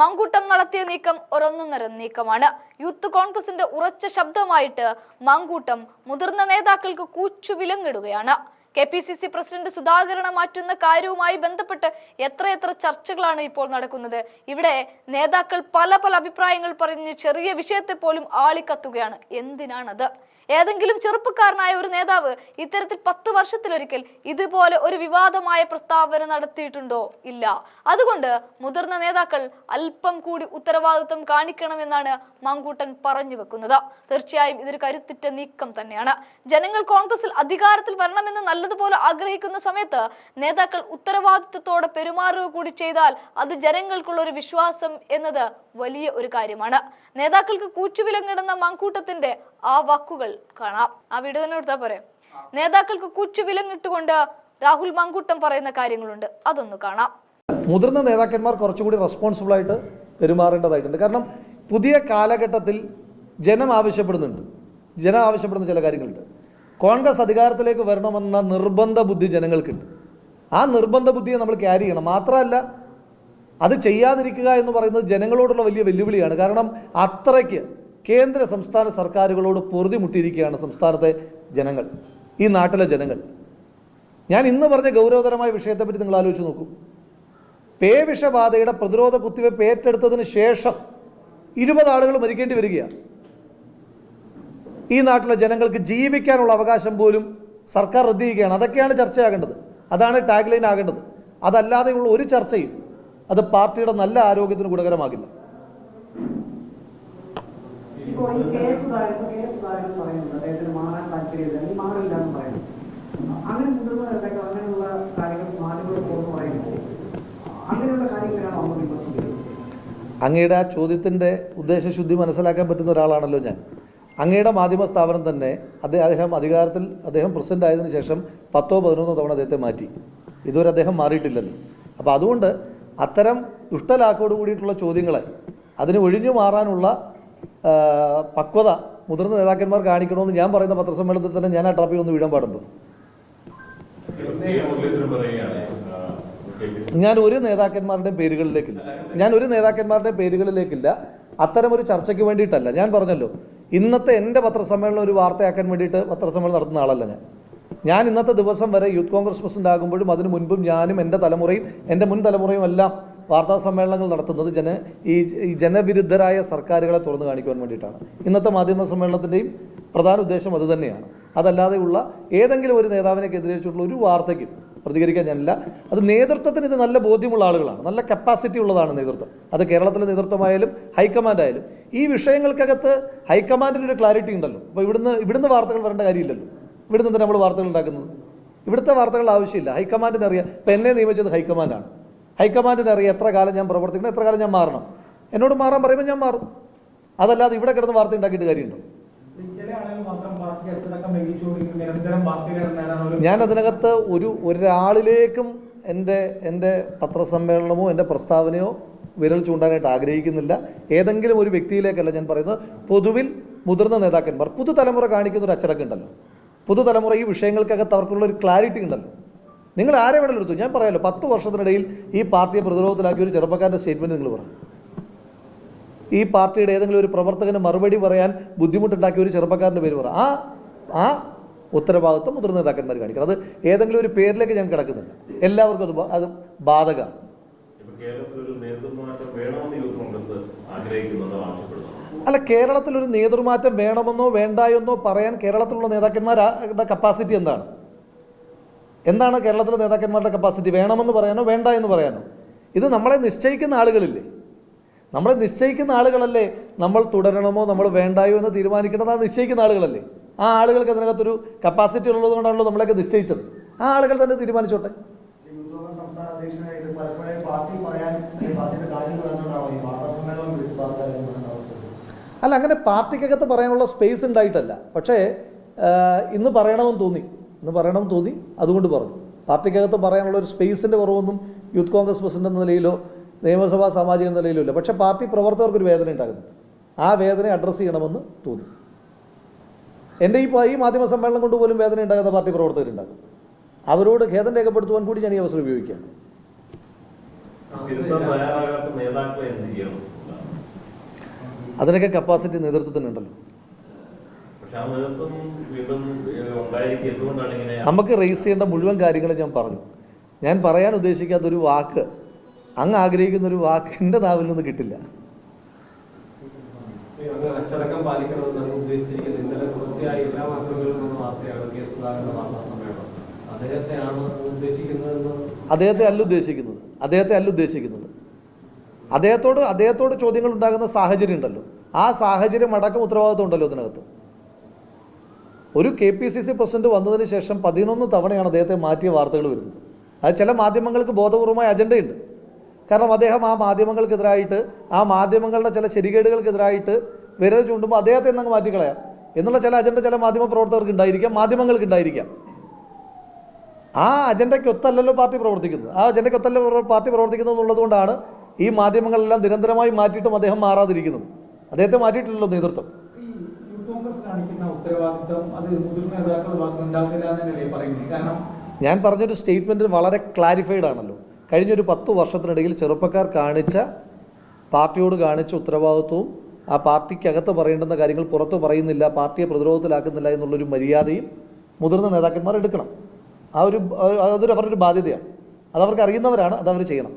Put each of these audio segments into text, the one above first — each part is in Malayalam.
മങ്കൂട്ടം നടത്തിയ നീക്കം ഒരൊന്നൊന്നര നീക്കമാണ്. യൂത്ത് കോൺഗ്രസിന്റെ ഉറച്ച ശബ്ദമായിട്ട് മങ്കൂട്ടം മുതിർന്ന നേതാക്കൾക്ക് കൂച്ചു വിലങ്ങിടുകയാണ്. K P C C president സുധാകരനെ മാറ്റുന്ന കാര്യവുമായി ബന്ധപ്പെട്ട് എത്രയെത്ര ചർച്ചകളാണ് ഇപ്പോൾ നടക്കുന്നത്. ഇവിടെ നേതാക്കൾ പല പല അഭിപ്രായങ്ങൾ പറഞ്ഞ് ചെറിയ വിഷയത്തെ പോലും ആളിക്കത്തുകയാണ്. എന്തിനാണത്? ഏതെങ്കിലും ചെറുപ്പക്കാരനായ ഒരു നേതാവ് ഇത്തരത്തിൽ പത്ത് വർഷത്തിലൊരിക്കൽ ഇതുപോലെ ഒരു വിവാദമായ പ്രസ്താവന നടത്തിയിട്ടുണ്ടോ? ഇല്ല. അതുകൊണ്ട് മുതിർന്ന നേതാക്കൾ അല്പം കൂടി ഉത്തരവാദിത്വം കാണിക്കണമെന്നാണ് മങ്കൂട്ടൻ പറഞ്ഞു വെക്കുന്നത്. തീർച്ചയായും ഇതൊരു കരുത്തിറ്റ നീക്കം തന്നെയാണ്. ജനങ്ങൾ കോൺഗ്രസിൽ അധികാരത്തിൽ വരണമെന്ന് നല്ലതുപോലെ ആഗ്രഹിക്കുന്ന സമയത്ത് നേതാക്കൾ ഉത്തരവാദിത്വത്തോടെ പെരുമാറുക കൂടി ചെയ്താൽ അത് ജനങ്ങൾക്കുള്ള ഒരു വിശ്വാസം എന്നത് വലിയ ഒരു കാര്യമാണ്. നേതാക്കൾക്ക് കൂച്ചുവിലങ്ങിടുന്ന മങ്കൂട്ടത്തിന്റെ ആ വാക്കുകൾ കാണാം. ആ വീഡിയോ തന്നെ എടുത്താൽ പോരെ? നേതാക്കൾക്ക് കൂച്ചുവിലങ്ങിട്ടുകൊണ്ട് രാഹുൽ മങ്കുട്ടം പറയുന്ന കാര്യങ്ങളുണ്ട്. അതൊന്ന് കാണാം. മുതിർന്ന നേതാക്കന്മാർ കുറച്ചുകൂടി റെസ്പോൺസിബിൾ ആയിട്ട് പെരുമാറേണ്ടതായിട്ടുണ്ട്. കാരണം പുതിയ കാലഘട്ടത്തിൽ ജനം ആവശ്യപ്പെടുന്നുണ്ട്. ജനം ആവശ്യപ്പെടുന്ന ചില കാര്യങ്ങളുണ്ട്. കോൺഗ്രസ് അധികാരത്തിലേക്ക് വരണമെന്ന നിർബന്ധ ബുദ്ധി ജനങ്ങൾക്കുണ്ട്. ആ നിർബന്ധ ബുദ്ധിയെ നമ്മൾ ക്യാരി ചെയ്യണം. മാത്രമല്ല അത് ചെയ്യാതിരിക്കുക എന്ന് പറയുന്നത് ജനങ്ങളോടുള്ള വലിയ വെല്ലുവിളിയാണ്. കാരണം അത്രയ്ക്ക് കേന്ദ്ര സംസ്ഥാന സർക്കാരുകളോട് പൊറുതിമുട്ടിയിരിക്കുകയാണ് സംസ്ഥാനത്തെ ജനങ്ങൾ ഈ നാട്ടിലെ ജനങ്ങൾ. ഞാൻ ഇന്ന് പറഞ്ഞ ഗൗരവതരമായ വിഷയത്തെപ്പറ്റി നിങ്ങൾ ആലോചിച്ച് നോക്കൂ. പേവിഷബാധയുടെ പ്രതിരോധ കുത്തിവയ്പ് ഏറ്റെടുത്തതിന് ശേഷം ഇരുപത് ആളുകൾ മരിക്കേണ്ടി വരികയാണ്. ഈ നാട്ടിലെ ജനങ്ങൾക്ക് ജീവിക്കാനുള്ള അവകാശം പോലും സർക്കാർ റദ്ദ് അതൊക്കെയാണ് ചർച്ചയാകേണ്ടത്. അതാണ് ടാഗ് ലൈൻ ആകേണ്ടത്. അതല്ലാതെയുള്ള ഒരു ചർച്ചയും അത് പാർട്ടിയുടെ നല്ല ആരോഗ്യത്തിന് ഗുണകരമാകില്ല. ഇപ്പോൾ ഈ കേസ് ഇപ്പൊ കേസ് സുധാകരൻ പറയുന്നത് അദ്ദേഹത്തിന് മാറാൻ താല്പര്യമില്ല. അല്ലെങ്കിൽ മാറില്ല എന്ന് പറയുന്നു. അങ്ങനെ മുതിർന്ന നേതാക്കൾ അങ്ങനെയുള്ള കാര്യങ്ങൾ മാധ്യമങ്ങൾ തുറന്നു പറയുമ്പോൾ അങ്ങനെയുള്ള കാര്യങ്ങളാണ് അവർ വിമർശിക്കുന്നത് അങ്ങയുടെ ആ ചോദ്യത്തിന്റെ ഉദ്ദേശശുദ്ധി മനസ്സിലാക്കാൻ പറ്റുന്ന ഒരാളാണല്ലോ ഞാൻ. അങ്ങയുടെ മാധ്യമ സ്ഥാപനം തന്നെ അദ്ദേഹം അധികാരത്തിൽ അദ്ദേഹം പ്രസിഡന്റ് ആയതിനു ശേഷം പത്തോ പതിനൊന്നോ തവണ അദ്ദേഹത്തെ മാറ്റി. ഇതുവരെ അദ്ദേഹം മാറിയിട്ടില്ലല്ലോ. അപ്പോൾ അതുകൊണ്ട് അത്തരം ദുഷ്ടലാക്കോട് കൂടിയിട്ടുള്ള ചോദ്യങ്ങളെ അതിന് ഒഴിഞ്ഞു മാറാനുള്ള പക്വത മുതിർന്ന നേതാക്കന്മാർ കാണിക്കണമെന്ന് ഞാൻ പറയുന്ന പത്രസമ്മേളനത്തിൽ തന്നെ ഞാൻ ആ ട്രാപ്പിൽ ഒന്ന് വീഴാൻ പാടുണ്ടോ? ഞാൻ ഒരു നേതാക്കന്മാരുടെ പേരുകളിലേക്കില്ല. ഞാൻ ഒരു നേതാക്കന്മാരുടെ പേരുകളിലേക്കില്ല. അത്തരം ഒരു ചർച്ചയ്ക്ക് വേണ്ടിയിട്ടല്ല. ഞാൻ പറഞ്ഞല്ലോ ഇന്നത്തെ എന്റെ പത്രസമ്മേളനം ഒരു വാർത്തയാക്കാൻ വേണ്ടിയിട്ട് പത്രസമ്മേളനം നടത്തുന്ന ആളല്ല ഞാൻ. ഞാൻ ഇന്നത്തെ ദിവസം വരെ യൂത്ത് കോൺഗ്രസ് പ്രസിഡന്റ് ആകുമ്പോഴും അതിനു മുൻപും ഞാനും എന്റെ തലമുറയും എന്റെ മുൻ തലമുറയും എല്ലാം വാർത്താ സമ്മേളനങ്ങൾ നടത്തുന്നത് ജന ഈ ജനവിരുദ്ധരായ സർക്കാരുകളെ തുറന്നു കാണിക്കുവാൻ വേണ്ടിയിട്ടാണ്. ഇന്നത്തെ മാധ്യമ സമ്മേളനത്തിന്റെയും പ്രധാന ഉദ്ദേശം അതുതന്നെയാണ് അതല്ലാതെയുള്ള ഏതെങ്കിലും ഒരു നേതാവിനെ കേന്ദ്രീകരിച്ചിട്ടുള്ള ഒരു വാർത്തയ്ക്കും പ്രതികരിക്കാൻ ഞാനില്ല. അത് നേതൃത്വത്തിന് ഇത് നല്ല ബോധ്യമുള്ള ആളുകളാണ്. നല്ല കപ്പാസിറ്റി ഉള്ളതാണ് നേതൃത്വം. അത് കേരളത്തിലെ നേതൃത്വമായാലും ഹൈക്കമാൻഡ് ആയാലും ഈ വിഷയങ്ങൾക്കകത്ത് ഹൈക്കമാൻഡിന് ഒരു ക്ലാരിറ്റി ഉണ്ടല്ലോ. അപ്പോൾ ഇവിടുന്ന് ഇവിടുന്ന് വാർത്തകൾ വരേണ്ട കാര്യമില്ലല്ലോ. ഇവിടുന്ന് തന്നെ നമ്മൾ വാർത്തകൾ ഉണ്ടാക്കുന്നത് ഇവിടുത്തെ വാർത്തകൾ ആവശ്യമില്ല. ഹൈക്കമാൻഡിന് അറിയാം ഇപ്പം എന്നെ നിയമിച്ചത് ഹൈക്കമാൻഡാണ്. ഹൈക്കമാൻഡിന് അറിയാം എത്ര കാലം ഞാൻ പ്രവർത്തിക്കണം എത്ര കാലം ഞാൻ മാറണം. എന്നോട് മാറാൻ പറയുമ്പോൾ ഞാൻ മാറും. അതല്ലാതെ ഇവിടെ കിടന്ന് വാർത്ത ഉണ്ടാക്കിയിട്ട് കാര്യമുണ്ടോ? ഞാൻ അതിനകത്ത് ഒരു ഒരാളിലേക്കും എന്റെ എന്റെ പത്രസമ്മേളനമോ എന്റെ പ്രസ്താവനയോ വിരൽ ചൂണ്ടാനായിട്ട് ആഗ്രഹിക്കുന്നില്ല. ഏതെങ്കിലും ഒരു വ്യക്തിയിലേക്കല്ല ഞാൻ പറയുന്നത്. പൊതുവിൽ മുതിർന്ന നേതാക്കന്മാർ പുതുതലമുറ കാണിക്കുന്ന ഒരു അച്ചടക്കം ഉണ്ടല്ലോ പുതുതലമുറ ഈ വിഷയങ്ങൾക്കകത്ത് അവർക്കുള്ള ഒരു ക്ലാരിറ്റി ഉണ്ടല്ലോ. നിങ്ങൾ ആരെ വേണമെങ്കിലും എടുത്തു. ഞാൻ പറയാമല്ലോ പത്ത് വർഷത്തിനിടയിൽ ഈ പാർട്ടിയെ പ്രതിരോധത്തിലാക്കിയ ഒരു ചെറുപ്പക്കാരന്റെ സ്റ്റേറ്റ്മെന്റ് നിങ്ങൾ പറയും ഈ പാർട്ടിയുടെ ഏതെങ്കിലും ഒരു പ്രവർത്തകന് മറുപടി പറയാൻ ബുദ്ധിമുട്ടുണ്ടാക്കിയ ഒരു ചെറുപ്പക്കാരന്റെ പേര് പറ. ആ ആ ഉത്തരവാദിത്വം മുതിർന്ന നേതാക്കന്മാർ കാണിക്കണം. അത് ഏതെങ്കിലും ഒരു പേരിലേക്ക് ഞാൻ കിടക്കുന്നില്ല. എല്ലാവർക്കും അത് അത് ബാധകമാണ്. അല്ല കേരളത്തിൽ ഒരു നേതൃമാറ്റം വേണമെന്നോ വേണ്ടായെന്നോ പറയാൻ കേരളത്തിലുള്ള നേതാക്കന്മാരുടെ കപ്പാസിറ്റി എന്താണ്? എന്താണ് കേരളത്തിലെ നേതാക്കന്മാരുടെ കപ്പാസിറ്റി വേണമെന്ന് പറയാനോ വേണ്ട എന്ന് പറയാനോ? ഇത് നമ്മളെ നിശ്ചയിക്കുന്ന ആളുകളില്ലേ? നമ്മളെ നിശ്ചയിക്കുന്ന ആളുകളല്ലേ നമ്മൾ തുടരണമോ നമ്മൾ വേണ്ടായോ എന്ന് തീരുമാനിക്കേണ്ടത് ആ നിശ്ചയിക്കുന്ന ആളുകളല്ലേ? ആ ആളുകൾക്ക് അതിനകത്തൊരു കപ്പാസിറ്റി ഉള്ളത് കൊണ്ടാണല്ലോ നമ്മളെയൊക്കെ നിശ്ചയിച്ചത്. ആ ആളുകൾ തന്നെ തീരുമാനിച്ചോട്ടെ. അല്ല അങ്ങനെ പാർട്ടിക്കകത്ത് പറയാനുള്ള സ്പേസ് ഉണ്ടായിട്ടല്ല. പക്ഷേ ഇന്ന് പറയണമെന്ന് തോന്നി. ഇന്ന് പറയണം തോന്നി. അതുകൊണ്ട് പറഞ്ഞു. പാർട്ടിക്കകത്ത് പറയാനുള്ള ഒരു സ്പേസിന്റെ കുറവൊന്നും യൂത്ത് കോൺഗ്രസ് പ്രസിഡന്റ് എന്ന നിലയിലോ നിയമസഭാ സാമാജിക എന്ന നിലയിലോ ഇല്ല. പക്ഷേ പാർട്ടി പ്രവർത്തകർക്കൊരു വേദന ഉണ്ടാകുന്നുണ്ട് ആ വേദന അഡ്രസ്സ് ചെയ്യണമെന്ന് തോന്നി. എന്റെ ഈ ഈ മാധ്യമ സമ്മേളനം കൊണ്ട് പോലും വേദന ഉണ്ടാകുന്ന പാർട്ടി പ്രവർത്തകരുണ്ടാകും. അവരോട് ഖേദം രേഖപ്പെടുത്തുവാൻ കൂടി ഞാൻ ഈ അവസരം ഉപയോഗിക്കുകയാണ്. അതിനൊക്കെ കപ്പാസിറ്റി നേതൃത്വത്തിനുണ്ടല്ലോ പക്ഷെ ആ നേതൃത്വം വീണ്ടും ഏഹ്, ഉണ്ടായിരിക്കും എന്തുകൊണ്ടാണ് ഇങ്ങനെ നമുക്ക് റേസ് ചെയ്യേണ്ട മുഴുവൻ കാര്യങ്ങളും ഞാൻ പറഞ്ഞു. ഞാൻ പറയാൻ ഉദ്ദേശിക്കാത്ത ഒരു വാക്ക് അങ്ങ് ആഗ്രഹിക്കുന്ന ഒരു വാക്ക് എന്റെ നാവിൽ നിന്ന് കിട്ടില്ല. അദ്ദേഹത്തെ അല്ല ഉദ്ദേശിക്കുന്നത്. അദ്ദേഹത്തെ അല്ല ഉദ്ദേശിക്കുന്നത്. അദ്ദേഹത്തോട് അദ്ദേഹത്തോട് ചോദ്യങ്ങൾ ഉണ്ടാകുന്ന സാഹചര്യം ഉണ്ടല്ലോ. ആ സാഹചര്യം അടക്കം ഉത്തരവാദിത്വം ഉണ്ടല്ലോ ഇതിനകത്ത്. ഒരു K P C C president വന്നതിന് ശേഷം പതിനൊന്ന് തവണയാണ് അദ്ദേഹത്തെ മാറ്റിയ വാർത്തകൾ വരുന്നത്. അത് ചില മാധ്യമങ്ങൾക്ക് ബോധപൂർവമായ അജണ്ടയുണ്ട്. കാരണം അദ്ദേഹം ആ മാധ്യമങ്ങൾക്കെതിരായിട്ട് ആ മാധ്യമങ്ങളുടെ ചില ശരികേടുകൾക്കെതിരായിട്ട് വിരൽ ചൂണ്ടുമ്പോൾ അദ്ദേഹത്തെ എന്നങ്ങ് മാറ്റിക്കളയാം എന്നുള്ള ചില അജണ്ട ചില മാധ്യമ പ്രവർത്തകർക്ക് ഉണ്ടായിരിക്കാം മാധ്യമങ്ങൾക്ക് ഉണ്ടായിരിക്കാം. ആ അജണ്ടയ്ക്കൊത്തല്ലല്ലോ പാർട്ടി പ്രവർത്തിക്കുന്നത്. ആ അജണ്ടയ്ക്കൊത്തല്ലോ പാർട്ടി പ്രവർത്തിക്കുന്നത് എന്നുള്ളതുകൊണ്ടാണ് ഈ മാധ്യമങ്ങളെല്ലാം നിരന്തരമായി മാറ്റിയിട്ടും അദ്ദേഹം മാറാതിരിക്കുന്നത്. അദ്ദേഹത്തെ മാറ്റിയിട്ടില്ലല്ലോ നേതൃത്വം. കോൺഗ്രസ് കാണിക്കുന്ന ഉത്തരവാദിത്തം അത് മുതിർന്ന നേതാക്കൾ ഉണ്ടാവില്ല എന്നല്ലേ പറയുന്നത്? കാരണം ഞാൻ പറഞ്ഞൊരു സ്റ്റേറ്റ്മെന്റ് വളരെ ക്ലാരിഫൈഡ് ആണല്ലോ. കഴിഞ്ഞൊരു പത്ത് വർഷത്തിനിടയിൽ ചെറുപ്പക്കാർ കാണിച്ച പാർട്ടിയോട് കാണിച്ച ഉത്തരവാദിത്വവും ആ പാർട്ടിക്കകത്ത് പറയേണ്ടുന്ന കാര്യങ്ങൾ പുറത്ത് പറയുന്നില്ല പാർട്ടിയെ പ്രതിരോധത്തിലാക്കുന്നില്ല എന്നുള്ളൊരു മര്യാദയും മുതിർന്ന നേതാക്കന്മാർ എടുക്കണം. ആ ഒരു അതൊരു അവരുടെ ഒരു ബാധ്യതയാണ് അതവർക്ക് അറിയുന്നവരാണ് അതവർ ചെയ്യണം.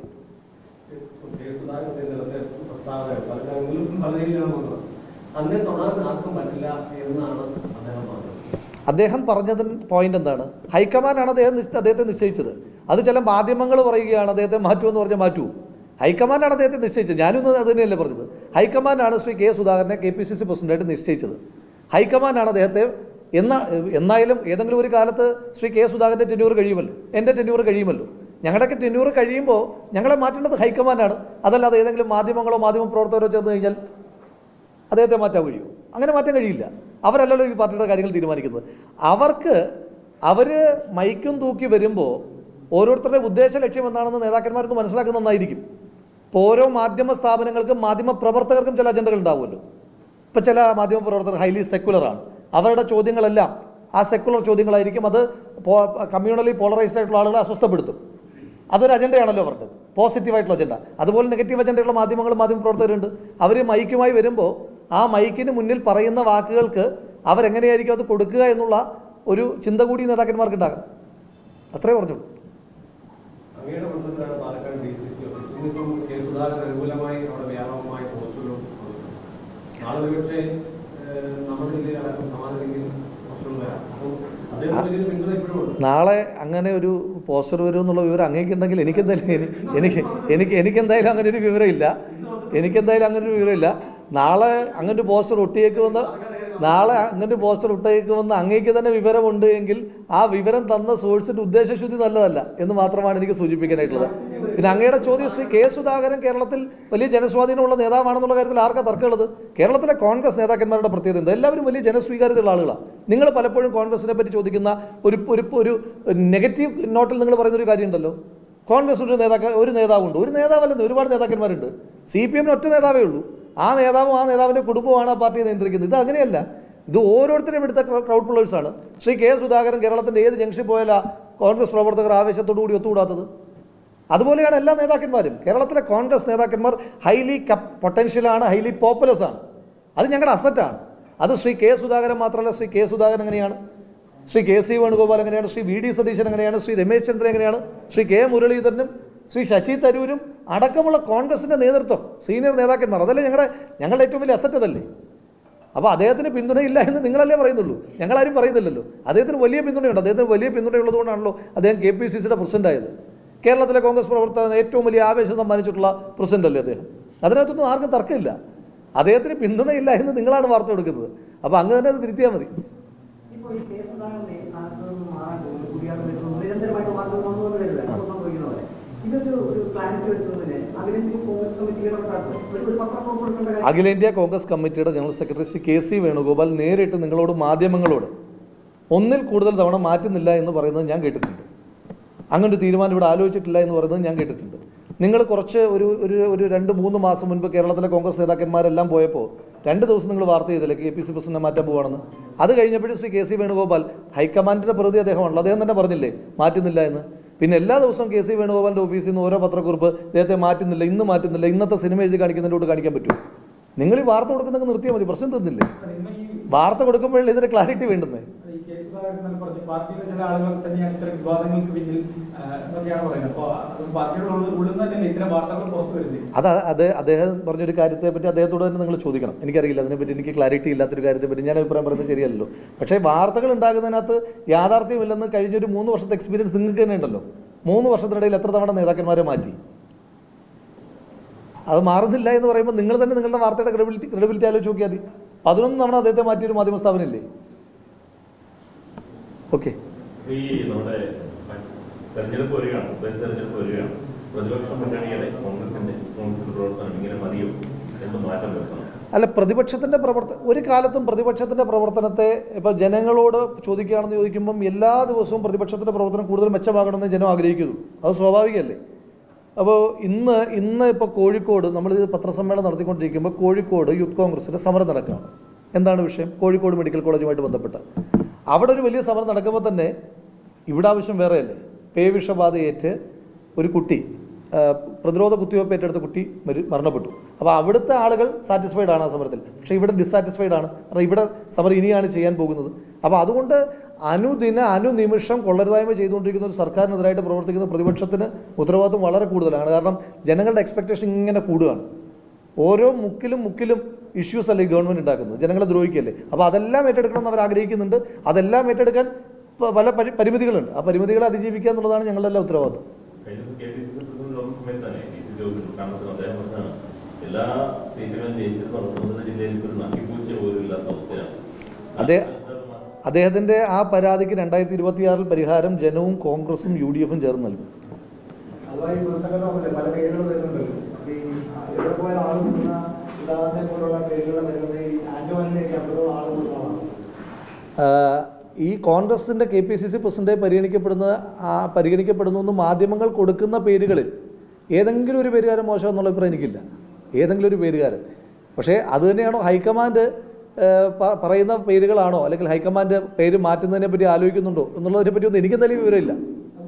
അന്നേ തുടർന്ന് ഇന്നലത്തെ പ്രസ്താവന പലരെങ്കിലും പല രീതിയിലാണ് വന്നത് അന്നെ തൊടാൻ ആർക്കും പറ്റില്ല എന്നാണ് അദ്ദേഹം പറഞ്ഞത് അദ്ദേഹം പറഞ്ഞതിന് പോയിന്റ് എന്താണ്? ഹൈക്കമാൻഡാണ് അദ്ദേഹം അദ്ദേഹത്തെ നിശ്ചയിച്ചത്. അത് ചില മാധ്യമങ്ങൾ പറയുകയാണ് അദ്ദേഹത്തെ മാറ്റുമെന്ന് പറഞ്ഞാൽ മാറ്റൂ. ഹൈക്കമാൻഡാണ് അദ്ദേഹത്തെ നിശ്ചയിച്ചത്. ഞാനും അത് തന്നെയല്ലേ പറഞ്ഞത്. ഹൈക്കമാൻഡാണ് ശ്രീ കെ സുധാകരനെ കെ പി സി സി പ്രസിഡന്റായിട്ട് നിശ്ചയിച്ചത്. ഹൈക്കമാൻഡാണ് അദ്ദേഹത്തെ എന്നാ എന്നായാലും ഏതെങ്കിലും ഒരു കാലത്ത് ശ്രീ കെ സുധാകരന്റെ ടെന്യൂർ കഴിയുമല്ലോ. എന്റെ ടെന്യൂർ കഴിയുമല്ലോ. ഞങ്ങളുടെയൊക്കെ ടെന്യൂർ കഴിയുമ്പോൾ ഞങ്ങളെ മാറ്റേണ്ടത് ഹൈക്കമാൻഡാണ്. അതല്ലാതെ ഏതെങ്കിലും മാധ്യമങ്ങളോ മാധ്യമ പ്രവർത്തകരോ ചേർന്ന് കഴിഞ്ഞാൽ അദ്ദേഹത്തെ മാറ്റാൻ കഴിയുമോ? അങ്ങനെ മാറ്റാൻ കഴിയില്ല. അവരല്ലല്ലോ ഈ പാർട്ടിയുടെ കാര്യങ്ങൾ തീരുമാനിക്കുന്നത്. അവർക്ക് അവർ മൈക്കും തൂക്കി വരുമ്പോൾ ഓരോരുത്തരുടെ ഉദ്ദേശ ലക്ഷ്യം എന്താണെന്ന് നേതാക്കന്മാർക്ക് മനസ്സിലാക്കുന്ന നന്നായിരിക്കും. ഇപ്പോൾ ഓരോ മാധ്യമ സ്ഥാപനങ്ങൾക്കും മാധ്യമ പ്രവർത്തകർക്കും ചില അജണ്ടകൾ ഉണ്ടാവുമല്ലോ. ഇപ്പോൾ ചില മാധ്യമ പ്രവർത്തകർ ഹൈലി സെക്കുലറാണ് അവരുടെ ചോദ്യങ്ങളെല്ലാം ആ സെക്കുലർ ചോദ്യങ്ങളായിരിക്കും അത് കമ്മ്യൂണലി പോളറൈസ്ഡ് ആയിട്ടുള്ള ആളുകളെ അസ്വസ്ഥപ്പെടുത്തും. അതൊരു അജണ്ടയാണല്ലോ അവരുടെ. പോസിറ്റീവായിട്ടുള്ള അജണ്ട. അതുപോലെ നെഗറ്റീവ് അജണ്ടയുള്ള മാധ്യമങ്ങളും മാധ്യമ പ്രവർത്തകരുണ്ട്. അവർ മൈക്കുമായി വരുമ്പോൾ ആ മൈക്കിന് മുന്നിൽ പറയുന്ന വാക്കുകൾക്ക് അവരെങ്ങനെയായിരിക്കും അത് കൊടുക്കുക എന്നുള്ള ഒരു ചിന്ത കൂടി നേതാക്കന്മാർക്ക് ഉണ്ടാകണം അത്രേ പറഞ്ഞുള്ളൂ. നാളെ അങ്ങനെ ഒരു പോസ്റ്റർ വരും എന്നുള്ള വിവരം അങ്ങേക്കുണ്ടെങ്കിൽ എനിക്കെന്തായാലും എനി- എനിക്ക് എനിക്ക് എനിക്കെന്തായാലും അങ്ങനെ ഒരു വിവരമില്ല. എനിക്കെന്തായാലും അങ്ങനെ ഒരു വിവരമില്ല. നാളെ അങ്ങനൊരു പോസ്റ്റർ ഒട്ടിയേക്കുമെന്ന് നാളെ അങ്ങനൊരു പോസ്റ്റർ ഒട്ടിയേക്കുമെന്ന് അങ്ങേക്ക് തന്നെ വിവരമുണ്ട് എങ്കിൽ ആ വിവരം തന്ന സോഴ്സിന്റെ ഉദ്ദേശശുദ്ധി നല്ലതല്ല എന്ന് മാത്രമാണ് എനിക്ക് സൂചിപ്പിക്കാനായിട്ടുള്ളത്. പിന്നെ അങ്ങയുടെ ചോദ്യം ശ്രീ കെ സുധാകരൻ കേരളത്തിൽ വലിയ ജനസ്വാധീനമുള്ള നേതാവാണെന്നുള്ള കാര്യത്തിൽ ആർക്കാ തർക്കമുള്ളത്? കേരളത്തിലെ കോൺഗ്രസ് നേതാക്കന്മാരുടെ പ്രത്യേകത എന്താ? എല്ലാവരും വലിയ ജനസ്വീകാര്യതയുള്ള ആളുകളാണ് നിങ്ങൾ പലപ്പോഴും കോൺഗ്രസിനെ പറ്റി ചോദിക്കുന്ന ഒരു ഒരു ഒരു നെഗറ്റീവ് നോട്ടിൽ നിങ്ങൾ പറയുന്ന ഒരു കാര്യമുണ്ടല്ലോ. കോൺഗ്രസ് ഒരു നേതാക്ക ഒരു നേതാവുണ്ട്. ഒരു നേതാവല്ലെന്ന് ഒരുപാട് നേതാക്കന്മാരുണ്ട്. സി പി എമ്മിന് ഒറ്റ നേതാവേ ഉള്ളൂ. ആ നേതാവും ആ നേതാവിന്റെ കുടുംബമാണ് ആ പാർട്ടിയെ നിയന്ത്രിക്കുന്നത്. ഇത് അങ്ങനെയല്ല. ഇത് ഓരോരുത്തരും എടുത്ത ക്രൗഡ് പുള്ളേഴ്സാണ്. ശ്രീ കെ സുധാകരൻ കേരളത്തിന്റെ ഏത് ജംഗ്ഷനിൽ പോയാലാ കോൺഗ്രസ് പ്രവർത്തകർ ആവേശത്തോടു കൂടി ഒത്തുകൂടാത്തത്? അതുപോലെയാണ് എല്ലാ നേതാക്കന്മാരും. കേരളത്തിലെ കോൺഗ്രസ് നേതാക്കന്മാർ ഹൈലി കപ് പൊട്ടൻഷ്യലാണ് ഹൈലി പോപ്പുലസ് ആണ് അത് ഞങ്ങളുടെ അസറ്റാണ്. അത് ശ്രീ കെ സുധാകരൻ മാത്രമല്ല ശ്രീ കെ സുധാകരൻ എങ്ങനെയാണ്? ശ്രീ കെ സി വേണുഗോപാൽ എങ്ങനെയാണ്? ശ്രീ വി ഡി സതീശൻ എങ്ങനെയാണ്? ശ്രീ രമേശ് ചന്ദ്രൻ എങ്ങനെയാണ്? ശ്രീ കെ മുരളീധരനും ശ്രീ ശശി തരൂരും അടക്കമുള്ള കോൺഗ്രസിന്റെ നേതൃത്വം സീനിയർ നേതാക്കന്മാർ. അതല്ലേ ഞങ്ങളുടെ ഞങ്ങളുടെ ഏറ്റവും വലിയ അസറ്റ് അതല്ലേ? അപ്പോൾ അദ്ദേഹത്തിന് പിന്തുണയില്ല എന്ന് നിങ്ങളല്ലേ പറയുന്നുള്ളൂ. ഞങ്ങളാരും പറയുന്നില്ലല്ലോ. അദ്ദേഹത്തിന് വലിയ പിന്തുണയുണ്ട്. അദ്ദേഹത്തിന് വലിയ പിന്തുണയുള്ളതുകൊണ്ടാണല്ലോ അദ്ദേഹം കെ പി സി സിയുടെ പ്രസിഡന്റ് ആയത്. കേരളത്തിലെ കോൺഗ്രസ് പ്രവർത്തകന് ഏറ്റവും വലിയ ആവേശം സമ്മാനിച്ചിട്ടുള്ള പ്രസിഡന്റ് അല്ലേ അദ്ദേഹം? അതിനകത്തൊന്നും ആർക്കും തർക്കമില്ല. അദ്ദേഹത്തിന് പിന്തുണയില്ല എന്ന് നിങ്ങളാണ് വാർത്ത കൊടുക്കുന്നത് അപ്പോൾ അങ്ങ് തന്നെ അത് തിരുത്തിയാൽ മതി ഇപ്പോൾ ഈ കെ സുധാകരനെ ഈ സ്ഥാനത്ത് നിന്ന് മാറാൻ പോകുന്നു പുതിയ ആൾ വരുന്നു നിരന്തരമായിട്ട് വാർത്തകൾ വന്നു എന്ന് കരുതുക ഇപ്പോൾ സംഭവിക്കുന്ന പോലെ ഇതൊരു ഒരു ക്ലാരിറ്റി വരുത്തുന്നതിന് അഖിലേന്ത്യാ കോൺഗ്രസ് കമ്മിറ്റി ഇടപെട്ടാട്ടോ ഒരു ഒരു പത്രം പുറപ്പെടുത്തേണ്ട കാര്യം അഖിലേന്ത്യാ കോൺഗ്രസ് കമ്മിറ്റിയുടെ general secretary Shri K C Venugopal നേരിട്ട് നിങ്ങളോട് മാധ്യമങ്ങളോട് ഒന്നിൽ കൂടുതൽ തവണ മാറ്റുന്നില്ല എന്ന് പറയുന്നത് ഞാൻ കേട്ടിട്ടുണ്ട്. അങ്ങനെ ഒരു തീരുമാനം ഇവിടെ ആലോചിച്ചിട്ടില്ല എന്ന് പറയുന്നത് ഞാൻ കേട്ടിട്ടുണ്ട്. നിങ്ങൾ കുറച്ച് ഒരു ഒരു ഒരു രണ്ട് മൂന്ന് മാസം മുൻപ് കേരളത്തിലെ കോൺഗ്രസ് നേതാക്കന്മാരെല്ലാം പോയപ്പോൾ രണ്ട് ദിവസം നിങ്ങൾ വാർത്ത ചെയ്തില്ല കെ പി സി പ്രസിഡന്റ് മാറ്റാൻ പോവാണെന്ന്? അത് കഴിഞ്ഞപ്പോഴും ശ്രീ കെ സി വേണുഗോപാൽ ഹൈക്കമാൻഡിന്റെ പ്രതി അദ്ദേഹമാണല്ലോ അദ്ദേഹം തന്നെ പറഞ്ഞില്ലേ മാറ്റുന്നില്ല എന്ന്? പിന്നെ എല്ലാ ദിവസവും കെ സി വേണുഗോപാലിന്റെ ഓഫീസിൽ നിന്ന് ഓരോ പത്രക്കുറിപ്പ് നേരത്തെ മാറ്റുന്നില്ല ഇന്ന് മാറ്റുന്നില്ല ഇന്നത്തെ സിനിമ എഴുതി കാണിക്കുന്നതിലോട്ട് കാണിക്കാൻ പറ്റും നിങ്ങൾ ഈ വാർത്ത കൊടുക്കുന്നതൊക്കെ നിർത്തിയാൽ മതി പ്രശ്നം തീർന്നില്ലേ? വാർത്ത കൊടുക്കുമ്പോഴേ ഇതിന്റെ ക്ലാരിറ്റി വേണ്ടുന്നത് ഈ കെ പറഞ്ഞു പാർട്ടിയിലെ ചില ആളുകൾ തന്നെയാണ് ഇത്തരം വിവാദങ്ങൾക്ക് പിന്നിൽ എന്നൊക്കെയാണ് പറയുന്നത്. അപ്പോൾ അത് അത് അദ്ദേഹം പറഞ്ഞൊരു കാര്യത്തെ പറ്റി അദ്ദേഹത്തോട് തന്നെ നിങ്ങൾ ചോദിക്കണം. എനിക്കറിയില്ല അതിനെപ്പറ്റി എനിക്ക് ക്ലാരിറ്റി ഇല്ലാത്തൊരു കാര്യത്തെ പറ്റി ഞാൻ അഭിപ്രായം പറയുന്നത് ശരിയല്ലല്ലോ. പക്ഷേ വാർത്തകൾ ഉണ്ടാകുന്നതിനകത്ത് യാഥാർത്ഥ്യമില്ലെന്ന് കഴിഞ്ഞൊരു മൂന്ന് വർഷത്തെ എക്സ്പീരിയൻസ് നിങ്ങൾക്ക് തന്നെ ഉണ്ടല്ലോ. മൂന്ന് വർഷത്തിനിടയിൽ എത്ര തവണ നേതാക്കന്മാരെ മാറ്റി? അത് മാറുന്നില്ല എന്ന് പറയുമ്പോൾ നിങ്ങൾ തന്നെ നിങ്ങളുടെ വാർത്തയുടെ ക്രെഡിബിലിറ്റി ക്രെഡിബിലിറ്റി ആലോചിച്ച് നോക്കിയാൽ മതി. പതിനൊന്ന് തവണ അദ്ദേഹത്തെ മാറ്റിയൊരു മാധ്യമ സ്ഥാപനമില്ലേ? ഓക്കെ ഈ നമ്മുടെ തെരഞ്ഞെടുപ്പ് വരികയാണ് ഉപ തെരഞ്ഞെടുപ്പ് വരികയാണ്. പ്രതിപക്ഷം മുന്നണിയുടെ കോൺഗ്രസിന്റെ കോൺഗ്രസിന്റെ പ്രവർത്തനം ഇങ്ങനെ മതിയോ എന്ന് മാറ്റം വരുത്തണം. അല്ല പ്രതിപക്ഷത്തിന്റെ പ്രവർത്തന ഒരു കാലത്തും പ്രതിപക്ഷത്തിന്റെ പ്രവർത്തനത്തെ ഇപ്പോൾ ജനങ്ങളോട് ചോദിക്കുകയാണെന്ന് ചോദിക്കുമ്പം എല്ലാ ദിവസവും പ്രതിപക്ഷത്തിന്റെ പ്രവർത്തനം കൂടുതൽ മെച്ചമാകണമെന്ന് ജനം ആഗ്രഹിക്കുന്നു. അത് സ്വാഭാവികമല്ലേ? അപ്പോൾ ഇന്ന് ഇന്ന് ഇപ്പോൾ കോഴിക്കോട് നമ്മളിത് പത്രസമ്മേളനം നടത്തിക്കൊണ്ടിരിക്കുമ്പോൾ കോഴിക്കോട് യൂത്ത് കോൺഗ്രസിന്റെ സമരം നടക്കുകയാണ്. എന്താണ് വിഷയം? കോഴിക്കോട് മെഡിക്കൽ കോളേജുമായിട്ട് ബന്ധപ്പെട്ട്. അവിടെ ഒരു വലിയ സമരം നടക്കുമ്പോൾ തന്നെ ഇവിടെ ആവശ്യം വേറെയല്ലേ? പേവിഷബാധയേറ്റ് ഒരു കുട്ടി പ്രതിരോധ കുത്തിവയ്പ്പ് ഏറ്റെടുത്ത കുട്ടി മരി മരണപ്പെട്ടു. അപ്പോൾ അവിടുത്തെ ആളുകൾ സാറ്റിസ്ഫൈഡ് ആണ് ആ സമരത്തിൽ. പക്ഷേ ഇവിടെ ഡിസാറ്റിസ്ഫൈഡ് ആണ്. കാരണം ഇവിടെ സമരം ഇനിയാണ് ചെയ്യാൻ പോകുന്നത്. അപ്പോൾ അതുകൊണ്ട് അനുദിന അനുനിമിഷം കൊള്ളരുതായ്മ ചെയ്തുകൊണ്ടിരിക്കുന്ന ഒരു സർക്കാരിനെതിരായിട്ട് പ്രവർത്തിക്കുന്ന പ്രതിപക്ഷത്തിന് ഉത്തരവാദിത്വം വളരെ കൂടുതലാണ്. കാരണം ജനങ്ങളുടെ എക്സ്പെക്റ്റേഷൻ ഇങ്ങനെ കൂടുകയാണ്. ഓരോ മുക്കിലും മുക്കിലും ഇഷ്യൂസ് അല്ലേ ഗവൺമെന്റ് ഉണ്ടാക്കുന്നത്? ജനങ്ങളെ ദ്രോഹിക്കല്ലേ അപ്പോൾ അതെല്ലാം ഏറ്റെടുക്കണമെന്ന് അവർ ആഗ്രഹിക്കുന്നുണ്ട്. അതെല്ലാം ഏറ്റെടുക്കാൻ പല പരി പരിമിതികളുണ്ട്. ആ പരിമിതികളെ അതിജീവിക്കുക എന്നുള്ളതാണ് ഞങ്ങളുടെ എല്ലാ ഉത്തരവാദിത്വം. എല്ലാ സീറ്റുകളും പത്തൊമ്പത് ജില്ലയിൽ ഒരു നക്കിപ്പൂച്ച പോലും ഇല്ലാത്ത അവസ്ഥയാണ്. അതെ അദ്ദേഹത്തിന്റെ ആ പരാതിക്ക് രണ്ടായിരത്തി ഇരുപത്തിയാറിൽ പരിഹാരം ജനവും കോൺഗ്രസും യു ഡി എഫും ചേർന്ന് നൽകും. ഈ ഈ കോൺഗ്രസിന്റെ K P C C president പരിഗണിക്കപ്പെടുന്ന പരിഗണിക്കപ്പെടുന്നു എന്ന് മാധ്യമങ്ങൾ കൊടുക്കുന്ന പേരുകളിൽ ഏതെങ്കിലും ഒരു പേരുകാരൻ മോശം എന്നുള്ള അഭിപ്രായം എനിക്കില്ല. ഏതെങ്കിലും ഒരു പേരുകാരൻ. പക്ഷേ അത് തന്നെയാണോ ഹൈക്കമാൻഡ് പറയുന്ന പേരുകളാണോ അല്ലെങ്കിൽ ഹൈക്കമാൻഡ് പേര് മാറ്റുന്നതിനെ പറ്റി ആലോചിക്കുന്നുണ്ടോ എന്നുള്ളതിനെ പറ്റി ഒന്നും എനിക്ക് എന്തായാലും വിവരമില്ല.